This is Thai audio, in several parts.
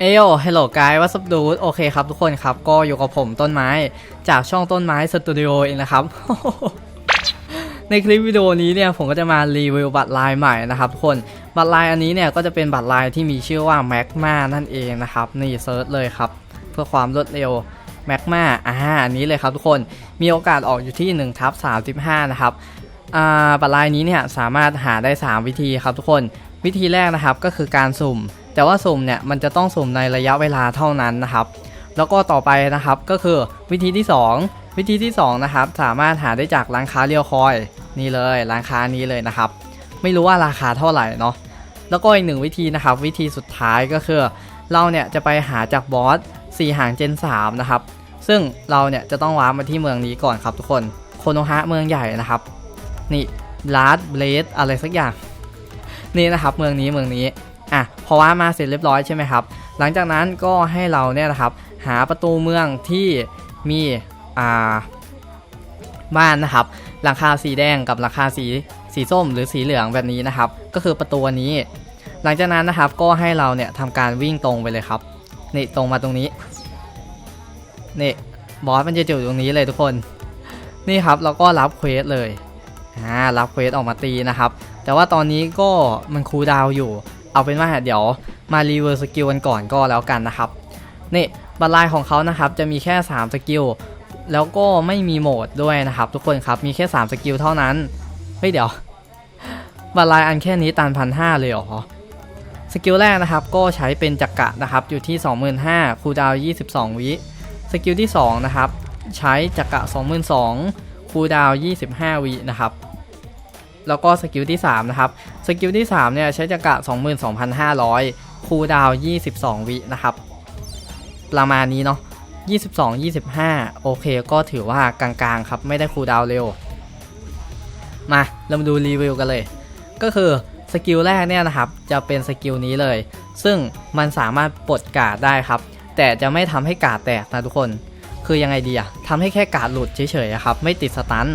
เอโยฮัลโหลไกายวัสดูโอเคครับทุกคนครับ ก็อยู่กับผมต้นไม้จากช่องต้นไม้สตูดิโอเองนะครับ ในคลิปวิดีโอนี้เนี่ยผมก็จะมารีวิวบัตรลายใหม่นะครับทุกคน บัตรลายอันนี้เนี่ยก็จะเป็นบัตรลายที่มีชื่อว่า m a g m a นั่นเองนะครับ นี่เซิร์ชเลยครับ เพื่อความรวดเร็ว m a g m a อ่าอันนี้เลยครับทุกคน มีโอกาสออกอยู่ที่1ทับ35 นะครับบัตรลายนี้เนี่ยสามารถหาได้ 3 วิธีครับทุกคน วิธีแรกนะครับก็คือการสุ่ม แต่ว่าสุ่มเนี่ยมันจะต้องสุ่มในระยะเวลาเท่านั้นนะครับ แล้วก็ต่อไปนะครับก็คือวิธีที่ 2 วิธีที่2นะครับสามารถหาได้จากร้านค้าเรียวคอยนี่เลยร้านค้านี้เลยนะครับ ไม่รู้ว่าราคาเท่าไหร่เนาะแล้วก็อีกหนึ่งวิธีนะครับ วิธีสุดท้ายก็คือ เราเนี่ยจะไปหาจากบอส4หางเจน3นะครับซึ่งเราเนี่ยจะต้องว้าร์ปมาที่เมืองนี้ก่อนครับทุกคนโคโนฮะเมืองใหญ่นะครับ นี่ลาร์ดเบลดอะไรสักอย่าง นี่นะครับเมืองนี้เมืองนี้อะพอว่ามาเสร็จเรียบร้อยใช่ไหมครับ หลังจากนั้นก็ให้เราเนี่ยนะครับ หาประตูเมืองที่มีอ่าบ้านนะครับหลังคาสีแดงกับหลังคาสีสีส้มหรือสีเหลืองแบบนี้นะครับ ก็คือประตูนี้ หลังจากนั้นนะครับก็ให้เราเนี่ยทำการวิ่งตรงไปเลยครับนี่ตรงมาตรงนี้นี่บอสมันจะอยู่ตรงนี้เลยทุกคน นี่ครับเราก็รับเควสเลยอ่ารับเควสออกมาตีนะครับ แต่ว่าตอนนี้ก็มันคูลดาวอยู่ เอาเป็นว่าเดี๋ยวมารีเวิร์สสกิลกันก่อนก็แล้วกันนะครับ นี่บัตรลายของเขานะครับจะมีแค่ 3 สกิล แล้วก็ไม่มีโหมดด้วยนะครับ ทุกคนครับมีแค่ 3 สกิลเท่านั้น เฮ้ยเดี๋ยว บัตรลายอันแค่นี้ตันพันห้าเลยเหรอ สกิลแรกนะครับก็ใช้เป็นจักระนะครับอยู่ที่ 25,000คูลดาว 22 วิสกิลที่2นะครับใช้จักระ22,000คูลดาว 25 วินะครับ แล้วก็สกิลที่ 3 นะครับ สกิลที่ 3 เนี่ย ใช้จักระ 22,500 คูลดาว 22 วินะครับ ประมาณนี้เนาะ22 25 โอเคก็ถือว่ากลางๆครับ ไม่ได้คูลดาวเร็ว มาเรามาดูรีวิวกันเลย ก็คือสกิลแรกเนี่ยนะครับ จะเป็นสกิลนี้เลย ซึ่งมันสามารถปลดกาดได้ครับ แต่จะไม่ทำให้กาดแตกนะทุกคน คือยังไงดีอะทำให้แค่กาดหลุดเฉยๆครับ ไม่ติดสตัน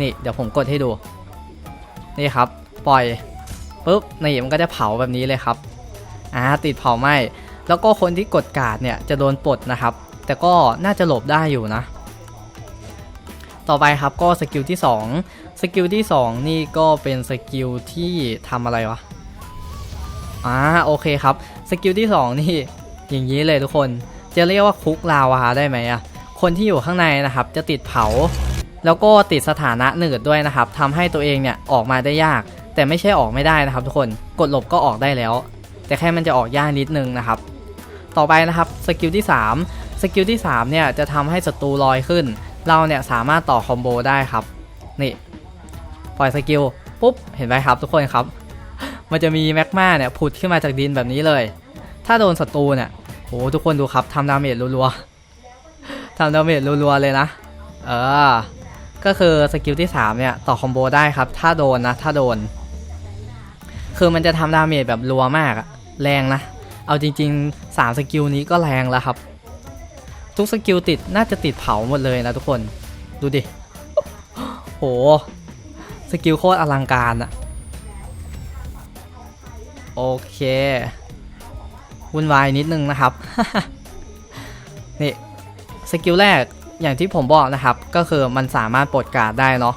นี่เดี๋ยวผมกดให้ดู นี่ครับ ปล่อยปุ๊บนี่มันก็จะเผาแบบนี้เลยครับอ่าติดเผาไหมแล้วก็คนที่กดการ์ดเนี่ยจะโดนปลดนะครับ แต่ก็น่าจะหลบได้อยู่นะ ต่อไปครับก็สกิลที่2สกิลที่ 2 นี่ก็เป็นสกิลที่ทำอะไรวะอ่าโอเคครับสกิลที่ 2 นี่อย่างนี้เลยทุกคน จะเรียกว่าคุกลาวาได้ไหมอะคนที่อยู่ข้างในนะครับ จะติดเผา แล้วก็ติดสถานะหนืดด้วยนะครับทำให้ตัวเองเนี่ยออกมาได้ยาก แต่ไม่ใช่ออกไม่ได้นะครับ ทุกคนกดหลบก็ออกได้แล้ว แต่แค่มันจะออกยากนิดนึงนะครับ ต่อไปนะครับสกิลที่ 3 สกิลที่3เนี่ยจะทำให้ศัตรูลอยขึ้น เราเนี่ยสามารถต่อคอมโบได้ครับนี่ปล่อยสกิลปุ๊บเห็นไหมครับ ทุกคนครับ มันจะมีแมกมาเนี่ยผุดขึ้นมาจากดินแบบนี้เลย ถ้าโดนศัตรูเนี่ยโหทุกคนดูครับทำดาเมจรัวๆทำดาเมจรัวๆเลยนะ เออ ก็คือสกิลที่ 3 เนี่ย ต่อคอมโบได้ครับ ถ้าโดนนะ ถ้าโดน คือมันจะทำดาเมจแบบรัวมากอะแรงนะ เอาจริง ๆ 3 สกิลนี้ก็แรงแล้วครับ ทุกสกิลติดน่าจะติดเผาหมดเลยนะทุกคน ดูดิ โห สกิลโคตรอลังการอะโอเค วุ่นวายนิดนึงนะครับ นี่ สกิลแรก อย่างที่ผมบอกนะครับ ก็คือมันสามารถปลดการ์ดได้เนาะ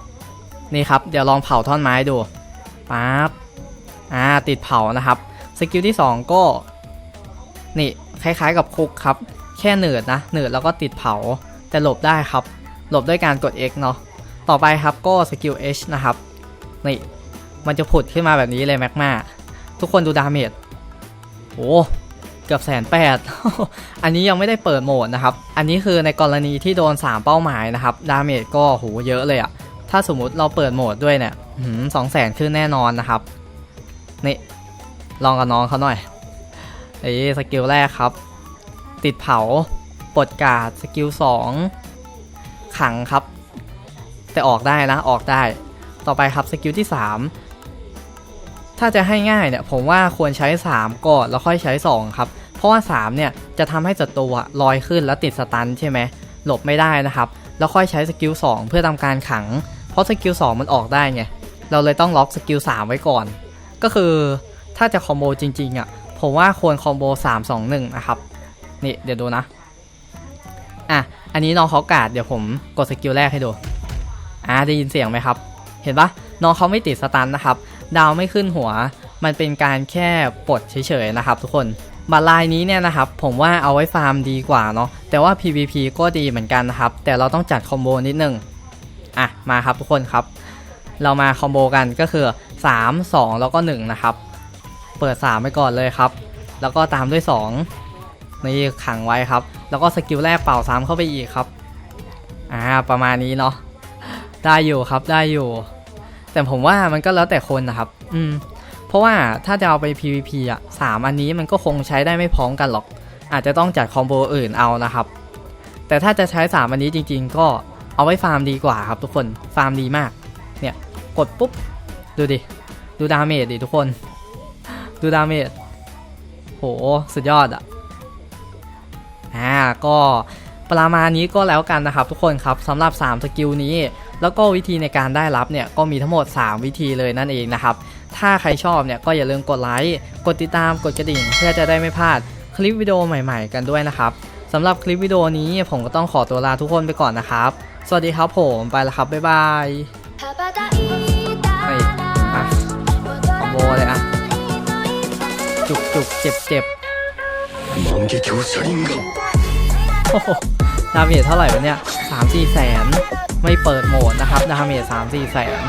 นี่ครับเดี๋ยวลองเผาท่อนไม้ดูปั๊บอ่าติดเผานะครับสกิลที่ 2 ก็นี่คล้ายๆกับคุกครับ แค่เหนืดนะเหนืดแล้วก็ติดเผา แต่หลบได้ครับ หลบด้วยการกด X เนาะต่อไปครับก็สกิล H นะครับนี่มันจะผุดขึ้นมาแบบนี้เลยแม็กมาทุกคนดูดาเมจโอ้ เกือบแสนแปดอันนี้ยังไม่ได้เปิดโหมดนะครับ อันนี้คือในกรณีที่โดน 3 เป้าหมายนะครับ ดาเมจก็โหเยอะเลยอะถ้าสมมุติเราเปิดโหมดด้วยเนี่ยสองแสนขึ้นแน่นอนนะครับ นี่ ลองกับน้องเขาหน่อยไอ้สกิลแรกครับ ติดเผา ปลดการ์ดสกิล2ขังครับ แต่ออกได้นะ ออกได้ ต่อไปครับสกิลที่ 3 ถ้าจะให้ง่ายเนี่ยผมว่าควรใช้ 3 ก่อนแล้วค่อยใช้ 2 ครับ เพราะว่า 3 เนี่ยจะทำให้ศัตรูลอยขึ้นแล้วติดสตันใช่ไหมหลบไม่ได้นะครับ แล้วค่อยใช้สกิล2เพื่อทำการขัง เพราะสกิล2มันออกได้ไงเราเลยต้องล็อกสกิล3ไว้ก่อน ก็คือถ้าจะคอมโบจริงๆอะผมว่าควรคอมโบ3 2 1นะครับนี่เดี๋ยวดูนะอะอันนี้น้องเขากาดเดี๋ยวผมกดสกิลแรกให้ดูอ่าได้ยินเสียงไหมครับ เห็นปะน้องเขาไม่ติดสตันนะครับ ดาวไม่ขึ้นหัว มันเป็นการแค่ปลดเฉยๆนะครับทุกคนบัตรลายนี้เนี่ยนะครับผมว่าเอาไว้ฟาร์มดีกว่าเนาะแต่ว่า PVP ก็ดีเหมือนกันนะครับ แต่เราต้องจัดคอมโบนิดนึงอะมาครับทุกคนครับ เรามาคอมโบกันก็คือ 3 2 แล้วก็ 1 นะครับ เปิด 3 ไปก่อนเลยครับ แล้วก็ตามด้วย 2 นี่ขังไว้ครับ แล้วก็สกิลแรกเป่าซ้ำเข้าไปอีกครับอ่าประมาณนี้เนาะได้อยู่ครับได้อยู่ แต่ผมว่ามันก็แล้วแต่คนนะครับ อืม เพราะว่าถ้าจะเอาไป PVP อะสามอันนี้มันก็คงใช้ได้ไม่พร้อมกันหรอก อาจจะต้องจัดคอมโบอื่นเอานะครับ แต่ถ้าจะใช้สามอันนี้จริง ๆ ก็เอาไว้ฟาร์มดีกว่าครับทุกคน ฟาร์มดีมาก เนี่ย กดปุ๊บ ดูดิ ดูดาเมจดิทุกคน ดูดาเมจ โห สุดยอดอะ อ่า ก็ประมาณนี้ก็แล้วกันนะครับทุกคนครับสำหรับ 3 สกิลนี้ แล้วก็วิธีในการได้รับเนี่ยก็มีทั้งหมด 3 วิธีเลยนั่นเองนะครับ ถ้าใครชอบเนี่ยก็อย่าลืมกดไลค์ กดติดตาม กดกระดิ่ง เพื่อจะได้ไม่พลาดคลิปวิดีโอใหม่ๆ กันด้วยนะครับสำหรับคลิปวิดีโอนี้ผมก็ต้องขอตัวลาทุกคนไปก่อนนะครับ สวัสดีครับผม ไปแล้วครับ บ๊ายบายไปอะขอโบเลยอะจุกจุกเจ็บเจ็บโอ้โหดาเหยีจเท่าไหร่วะเนี่ยสามสี่แสน ไม่เปิดโหมดนะครับดาเมจสามสี่แสน